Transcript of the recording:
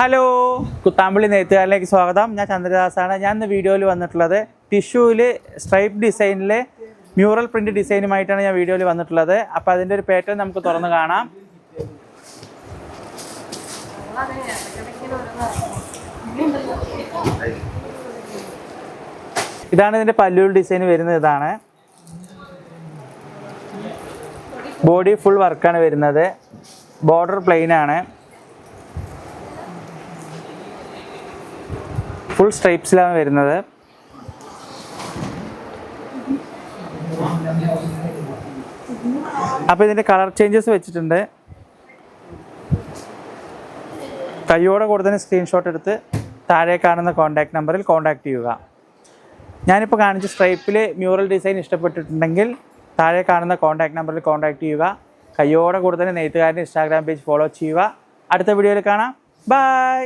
Hello. Kuthampully നെയ്ത്തുകാരിലേക്ക് സ്വാഗതം. ഞാൻ ചന്ദ്രദാസാണ്. ഞാൻ ഇന്ന് വീഡിയോയിൽ വന്നിട്ടുള്ളത് ടിഷ്യൂവിൽ സ്ട്രൈപ്പ് ഡിസൈനിലെ മ്യൂറൽ പ്രിന്റ് ഡിസൈനുമായിട്ടാണ് ഞാൻ വീഡിയോയിൽ വന്നിട്ടുള്ളത്. അപ്പോൾ അതിന്റെ ഒരു പാറ്റേൺ നമുക്ക് തുറന്ന് കാണാം. ഇതാണ് ഇതിന്റെ പല്ലൂർ ഡിസൈൻ വരുന്നത്. ഇതാണ്. ബോഡി ഫുൾ വർക്കാണ് വരുന്നത്. ബോർഡർ പ്ലെയിൻ ആണ് ഫുൾ സ്ട്രൈപ്സിലാണ് വരുന്നത്. അപ്പോൾ ഇതിന്റെ കളർ ചേഞ്ചസ് വെച്ചിട്ടുണ്ട്. കയ്യോടെ കൂടുതൽ സ്ക്രീൻഷോട്ട് എടുത്ത് താഴെ കാണുന്ന കോൺടാക്ട് നമ്പറിൽ കോൺടാക്ട് ചെയ്യുക. ഞാനിപ്പോൾ കാണിച്ച സ്ട്രൈപ്പിൽ മ്യൂറൽ ഡിസൈൻ ഇഷ്ടപ്പെട്ടിട്ടുണ്ടെങ്കിൽ താഴെ കാണുന്ന കോൺടാക്ട് നമ്പറിൽ കോൺടാക്ട് ചെയ്യുക. കയ്യോടെ കൂടുതൽ നെയ്ത്തുകാരന്റെ ഇൻസ്റ്റാഗ്രാം പേജ് ഫോളോ ചെയ്യുക. അടുത്ത വീഡിയോയിൽ കാണാം. ബൈ